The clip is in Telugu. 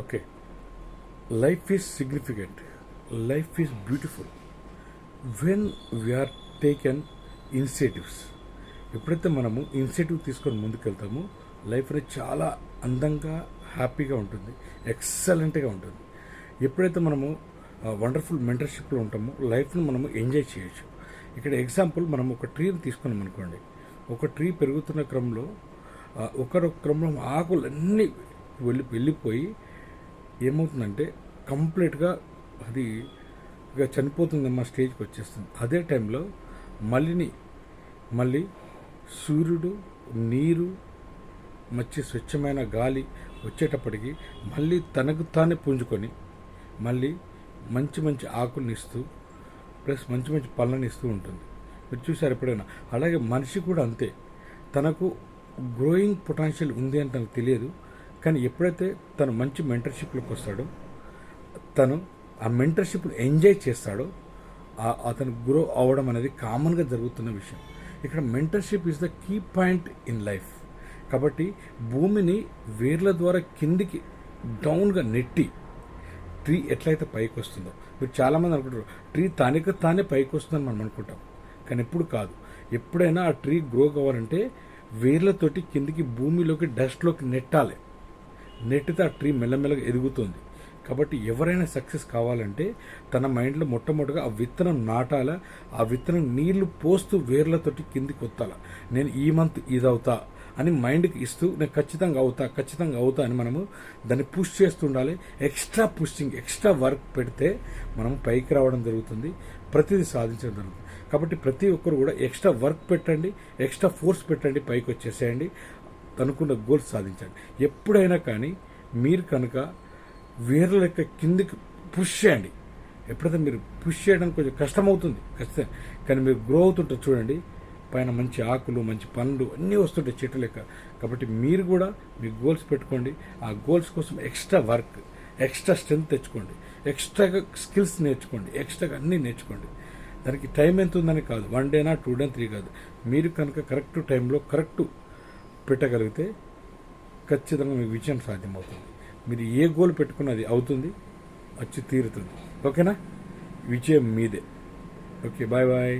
Okay life is significant life is beautiful when we are taken initiatives ఎప్పుడైతే మనము ఇనిషియేటివ్ తీసుకొని ముందుకెళ్తామో లైఫ్ అనేది చాలా అందంగా హ్యాపీగా ఉంటుంది. ఎక్సలెంట్గా ఉంటుంది. ఎప్పుడైతే మనము వండర్ఫుల్ మెంటర్షిప్లో ఉంటామో లైఫ్ను మనము ఎంజాయ్ చేయొచ్చు. ఇక్కడ ఎగ్జాంపుల్ మనం ఒక ట్రీని తీసుకున్నాం అనుకోండి. ఒక ట్రీ పెరుగుతున్న క్రమంలో ఒకరొక క్రమంలో ఆకులన్నీ వెళ్ళి వెళ్ళిపోయి ఏమవుతుందంటే కంప్లీట్గా అది ఇక చనిపోతుందమ్మా స్టేజ్కి వచ్చేస్తుంది. అదే టైంలో మళ్ళీని మళ్ళీ సూర్యుడు నీరు మంచి స్వచ్ఛమైన గాలి వచ్చేటప్పటికి మళ్ళీ తనకు తానే పుంజుకొని మళ్ళీ మంచి మంచి ఆకుల్ని ఇస్తూ ప్లస్ మంచి మంచి పళ్ళని ఇస్తూ ఉంటుంది. మీరు చూసారు ఎప్పుడైనా? అలాగే మనిషి కూడా అంతే. తనకు గ్రోయింగ్ పొటాన్షియల్ ఉంది అని తనకు తెలియదు. కానీ ఎప్పుడైతే తను మంచి మెంటర్షిప్లోకి వస్తాడో తను ఆ మెంటర్షిప్ను ఎంజాయ్ చేస్తాడో అతను గ్రో అవ్వడం అనేది కామన్గా జరుగుతున్న విషయం. ఇక్కడ mentorship is the key point in life కాబట్టి భూమిని వేర్ల ద్వారా కిందికి డౌన్గా నెట్టి ట్రీ ఎట్లయితే పైకి వస్తుందో మీరు చాలామంది అనుకుంటారు ట్రీ తానిక తానే పైకి వస్తుందని మనం అనుకుంటాం. కానీ ఎప్పుడు కాదు. ఎప్పుడైనా ఆ ట్రీ గ్రో కావాలంటే వేర్లతోటి కిందికి భూమిలోకి డస్ట్లోకి నెట్టాలి. నెట్టితో ఆ ట్రీ మెల్లమెల్లగా ఎదుగుతుంది. కాబట్టి ఎవరైనా సక్సెస్ కావాలంటే తన మైండ్లో మొట్టమొదటిగా ఆ విత్తనం నాటాల ఆ విత్తనం నీళ్ళు పోస్తూ వేర్లతోటి కిందికి వత్తాల. నేను ఈ మంత్ ఇదవుతా అని మైండ్కి ఇస్తూ నేను ఖచ్చితంగా అవుతా ఖచ్చితంగా అవుతా అని మనము దాన్ని పుష్ చేస్తుండాలి. ఎక్స్ట్రా పుషింగ్ ఎక్స్ట్రా వర్క్ పెడితే మనం పైకి రావడం జరుగుతుంది ప్రతిదీ సాధించడం జరుగుతుంది. కాబట్టి ప్రతి ఒక్కరు కూడా ఎక్స్ట్రా వర్క్ పెట్టండి ఎక్స్ట్రా ఫోర్స్ పెట్టండి పైకి వచ్చేసేయండి. అనుకున్న గోల్స్ సాధించండి. ఎప్పుడైనా కానీ మీరు కనుక వేర్ల లెక్క కిందికి పుష్ చేయండి. ఎప్పుడైతే మీరు పుష్ చేయడానికి కొంచెం కష్టమవుతుంది ఖచ్చితంగా. కానీ మీరు గ్రో అవుతుంటారు చూడండి పైన మంచి ఆకులు మంచి పండ్లు అన్నీ వస్తుంటాయి చెట్టు లెక్క. కాబట్టి మీరు కూడా మీ గోల్స్ పెట్టుకోండి. ఆ గోల్స్ కోసం ఎక్స్ట్రా వర్క్ ఎక్స్ట్రా స్ట్రెంత్ తెచ్చుకోండి. ఎక్స్ట్రాగా స్కిల్స్ నేర్చుకోండి. ఎక్స్ట్రాగా అన్నీ నేర్చుకోండి. దానికి టైం ఎంత ఉందని కాదు. వన్ డేనా టూ డే త్రీ కాదు. మీరు కనుక కరెక్ట్ టైంలో కరెక్ట్ పెట్టగలిగితే ఖచ్చితంగా మీకు విజయం సాధ్యమవుతుంది. మీరు ఏ గోల్ పెట్టుకున్న అది అవుతుంది వచ్చి తీరుతుంది. ఓకేనా? విజయం మీదే. Okay bye bye.